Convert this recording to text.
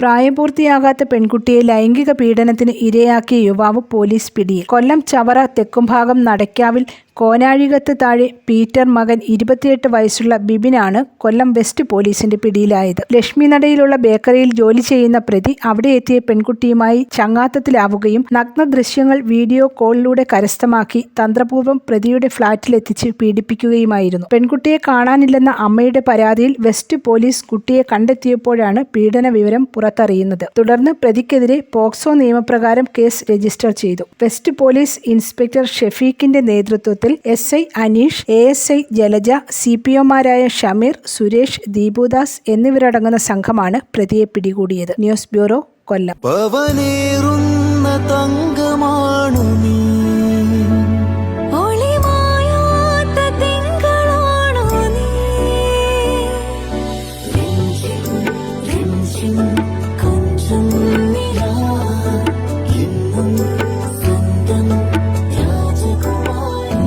പ്രായപൂർത്തിയാകാത്ത പെൺകുട്ടിയെ ലൈംഗിക പീഡനത്തിന് ഇരയാക്കിയ യുവാവ് പോലീസ് പിടിയിൽ. കൊല്ലം ചവറ തെക്കുംഭാഗം നടക്കാവിൽ കോനാഴികത്ത് താഴെ പീറ്റർ മകൻ ഇരുപത്തിയെട്ട് വയസ്സുള്ള ബിബിനാണ് കൊല്ലം വെസ്റ്റ് പോലീസിന്റെ പിടിയിലായത്. ലക്ഷ്മി നടയിലുള്ള ബേക്കറിയിൽ ജോലി ചെയ്യുന്ന പ്രതി അവിടെ എത്തിയ പെൺകുട്ടിയുമായി ചങ്ങാത്തത്തിലാവുകയും നഗ്ന ദൃശ്യങ്ങൾ വീഡിയോ കോളിലൂടെ കരസ്ഥമാക്കി തന്ത്രപൂർവം പ്രതിയുടെ ഫ്ളാറ്റിലെത്തിച്ച് പീഡിപ്പിക്കുകയുമായിരുന്നു. പെൺകുട്ടിയെ കാണാനില്ലെന്ന അമ്മയുടെ പരാതിയിൽ വെസ്റ്റ് പോലീസ് കുട്ടിയെ കണ്ടെത്തിയപ്പോഴാണ് പീഡന വിവരം പുറത്തറിയുന്നത്. തുടർന്ന് പ്രതിക്കെതിരെ പോക്സോ നിയമപ്രകാരം കേസ് രജിസ്റ്റർ ചെയ്തു. വെസ്റ്റ് പോലീസ് ഇൻസ്പെക്ടർ ഷെഫീഖിന്റെ നേതൃത്വത്തിൽ S I Aneesh A S I Jalaja C P ഒമാരായ Shameer Suresh Deepudas എന്നിവരടങ്ങുന്ന സംഘമാണ് പ്രതിയെ പിടികൂടിയത്. News bureau Kollam.